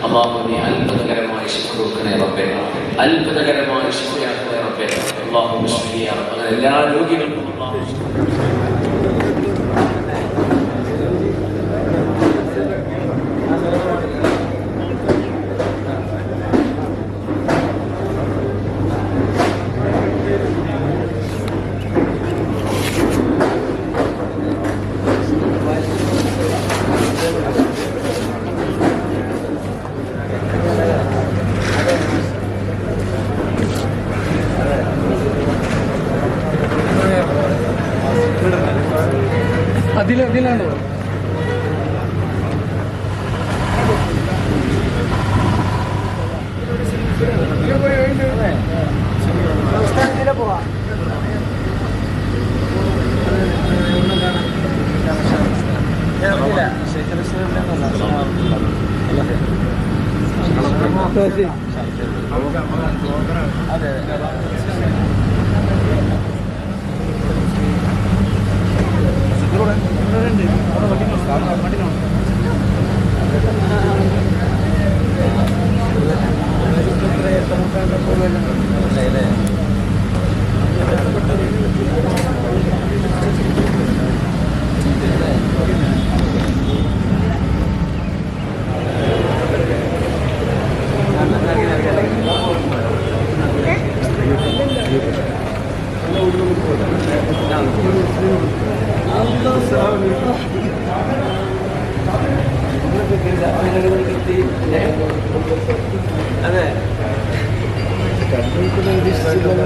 അള്ളാഹു നീ അത്ഭുതകരമായ ശിക്ഷ കൊടുക്കണേ റബ്ബേ അത്ഭുതകരമായ ശിക്ഷയാക്കണേ റബ്ബേ അള്ളാഹു അങ്ങനെ എല്ലാ രോഗികൾക്കും दिले दिला ना അതെ അതെ ഇവിടെ ഇവിടെ ഉണ്ട്. അവിടെ വണ്ടികളുണ്ട് വണ്ടികളുണ്ട് Thank you. അതെ കണ്ടുപിടിക്കുന്ന ഉദ്ദേശിച്ചില്ല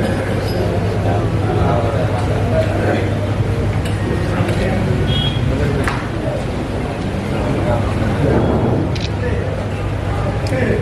Okay.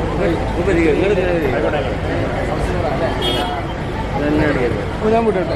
ഞാൻ വിട്ടോട്ടെ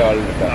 வீட்டில் ஆள் இருக்கா